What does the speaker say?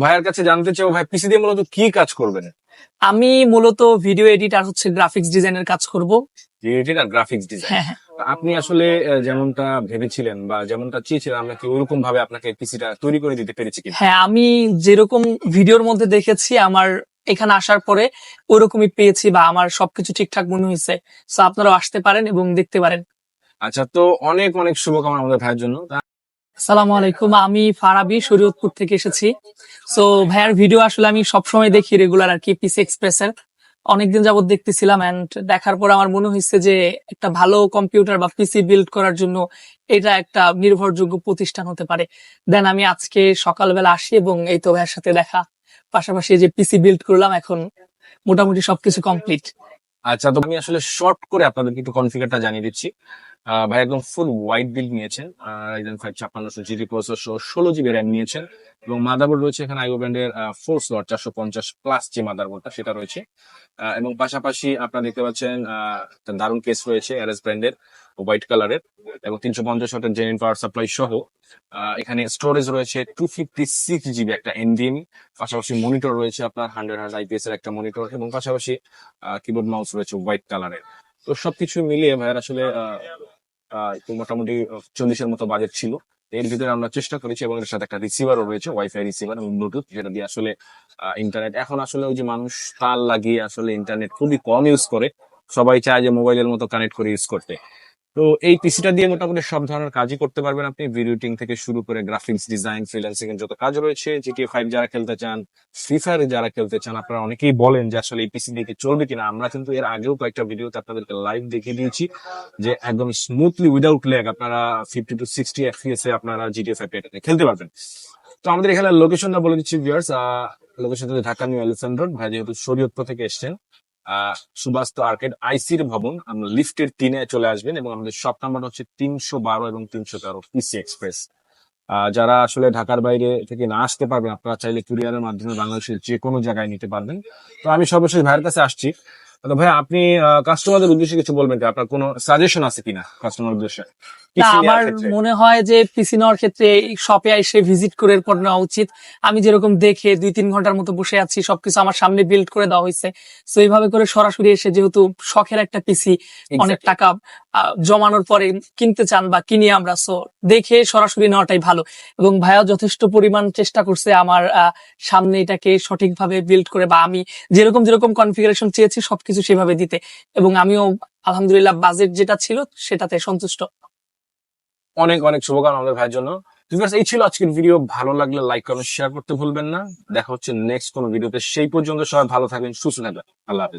ভাইয়ের কাছে জানতে চাও ভাই পিসি দিয়ে মূলত কি কাজ করবেন? আমি মূলত ভিডিও এডিট আর হচ্ছে গ্রাফিক্স ডিজাইনের কাজ করব। রিলেটেড আর গ্রাফিক্স ডিজাইন হ্যাঁ হ্যাঁ। আপনি আসলে যেমনটা ভেবেছিলেন বা যেমনটা চেয়েছিলেন আমরা কি ওরকম ভাবে আপনাকে পিসিটা তৈরি করে দিতে পেরেছি কিনা? হ্যাঁ আমি যেরকম ভিডিওর মধ্যে দেখেছি আমার এখানে আসার পরে ওরকমই পেয়েছি বা আমার সবকিছু ঠিকঠাক মনে হয়েছে। তো আপনারাও আসতে পারেন এবং দেখতে পারেন। আচ্ছা তো অনেক অনেক শুভকামনা আমাদের ভাইয়ের জন্য। তা সালামু আলাইকুম, আমি ফারাবি, শরীয়তপুর থেকে এসেছি। সো ভাইয়ার ভিডিও আসলে আমি সবসময় দেখি রেগুলার আর কি পিসি এক্সপ্রেসের অনেকদিন যাবত দেখতেছিলাম এন্ড দেখার পর আমার মনে হয়েছে যে একটা ভালো কম্পিউটার বা পিসি বিল্ড করার জন্য এটা একটা নির্ভরযোগ্য প্রতিষ্ঠান হতে পারে। দেন আমি আজকে সকালবেলা আসি এবং এই তো ভাইয়ের সাথে দেখা। পাশাপাশি যে পিসি বিল্ড করলাম, এখন মোটামুটি সবকিছু কমপ্লিট আচ্ছা তো আমি আসলে শর্ট করে আপনাদেরকে একটু কনফিগারটা জানিয়ে দিচ্ছি। ভাই একদম ফুল হোয়াইট বিল্ড নিয়েছেন রাইজেন ফাইভ ছাপ্পান্নশো জিবি প্রসেসর ষোলো জিবি র্যাম নিয়েছেন, এবং মাদারবোর্ড রয়েছে এখানে আইও ব্র্যান্ডের ফোর স্লট চারশো পঞ্চাশ প্লাস যে মাদারবোর্ডটা সেটা রয়েছে। এবং পাশাপাশি আপনারা দেখতে পাচ্ছেন দারুণ কেস রয়েছে এর এস ব্র্যান্ডের হোয়াইট কালারের এবং তিনশো পঞ্চাশ ওয়াটের জেনুইন পাওয়ার সাপ্লাই সহ এখানে স্টোরেজ রয়েছে টু ফিফটি সিক্স জিবি একটা এনডিএমই পাশাপাশি মনিটর রয়েছে আপনার হান্ড্রেড হান্ড্রেড আইপিএস এর একটা মনিটর এবং পাশাপাশি কিবোর্ড মাউস রয়েছে হোয়াইট কালারের তো সবকিছু মিলিয়ে ভাইয়ের আসলে মোটামুটি চল্লিশের মতো বাজেট ছিল। এর ভিতরে আমরা চেষ্টা করেছি এবং এর সাথে একটা রিসিভারও রয়েছে ওয়াইফাই রিসিভার এবং ব্লুটুথ যেটা দিয়ে আসলে ইন্টারনেট এখন আসলে ওই যে মানুষ তার লাগিয়ে আসলে ইন্টারনেট খুবই কম ইউজ করে। সবাই চায় যে মোবাইলের মতো কানেক্ট করে ইউজ করতে। তো এই পিসিটা দিয়ে মোটামুটি সব ধরনের কাজই করতে পারবেন আপনি। ভিডিওটিং থেকে শুরু করে গ্রাফিক্স ডিজাইন ফ্রিল্যান্সিং এর যত কাজ রয়েছে জিটিএ ফাইভ যারা খেলতে চান ফ্রি ফায়ার যারা খেলতে চান, আপনারা অনেকেই বলেন যে আসলে এই পিসি দিয়ে চলবে কিনা। আমরা কিন্তু এর আগেও কয়েকটা ভিডিওতে আপনাদেরকে লাইভ দেখিয়ে দিয়েছি যে একদম স্মুথলি উইদাউট ল্যাগ আপনারা ফিফটি টু সিক্সটি এফপিএস এ আপনারা জিটিএ ফাইভ এটাতে খেলতে পারবেন। তো আমাদের এখানে লোকেশনটা বলে দিচ্ছি viewers location Dhaka new elephant road ভাই যেহেতু শরীয়তপুর থেকে এসছেন সুবাস্ত আর্কেড আইসির ভবন আমরা লিফটের তিনে চলে আসবেন এবং আমাদের শপ নাম্বার হচ্ছে তিনশো বারো এবং তিনশো তেরো পিসি এক্সপ্রেস যারা আসলে ঢাকার বাইরে থেকে না আসতে পারবেন, আপনারা চাইলে কুরিয়ারের মাধ্যমে বাংলাদেশের যে কোনো জায়গায় নিতে পারবেন। তো আমি সর্বশেষ ভাইয়ের কাছে আসছি। তো ভাই, আপনি কাস্টমারদের উদ্দেশ্যে কিছু বলবেন আপনার কোনো সাজেশন আছে কিনা কাস্টমার উদ্দেশ্যে? আমার মনে হয় যে পিসি নেওয়ার ক্ষেত্রে শপে এসে ভিজিট করে এরপর নেওয়া উচিত। আমি যেরকম দেখে দুই তিন ঘণ্টার মতো বসে আছি সবকিছু আমার সামনে বিল্ড করে দেওয়া হয়েছে। তো এইভাবে করে সরাসরি এসে যেহেতু শখের একটা পিসি অনেক টাকা জমানোর পরে কিনতে চান বা কিনি আমরা সো দেখে সরাসরি নেওয়াটাই ভালো। এবং ভাইয়া যথেষ্ট পরিমাণ চেষ্টা করছে আমার আহ, সামনে এটাকে সঠিকভাবে বিল্ড করে বা আমি যেরকম যেরকম কনফিগারেশন চেয়েছি সবকিছু সেভাবে দিতে। এবং আমিও আলহামদুলিল্লাহ বাজেট যেটা ছিল সেটাতে সন্তুষ্ট। অনেক অনেক শুভকামনা আমাদের ভাইয়ের জন্য। viewers, এই ছিল আজকের ভিডিও। ভালো লাগলে লাইক কমেন্ট শেয়ার করতে ভুলবেন না। দেখা হচ্ছে নেক্সট কোন ভিডিওতে সেই পর্যন্ত সবাই ভালো থাকবেন সুস্থ থাকবেন। আল্লাহ হাফিজ।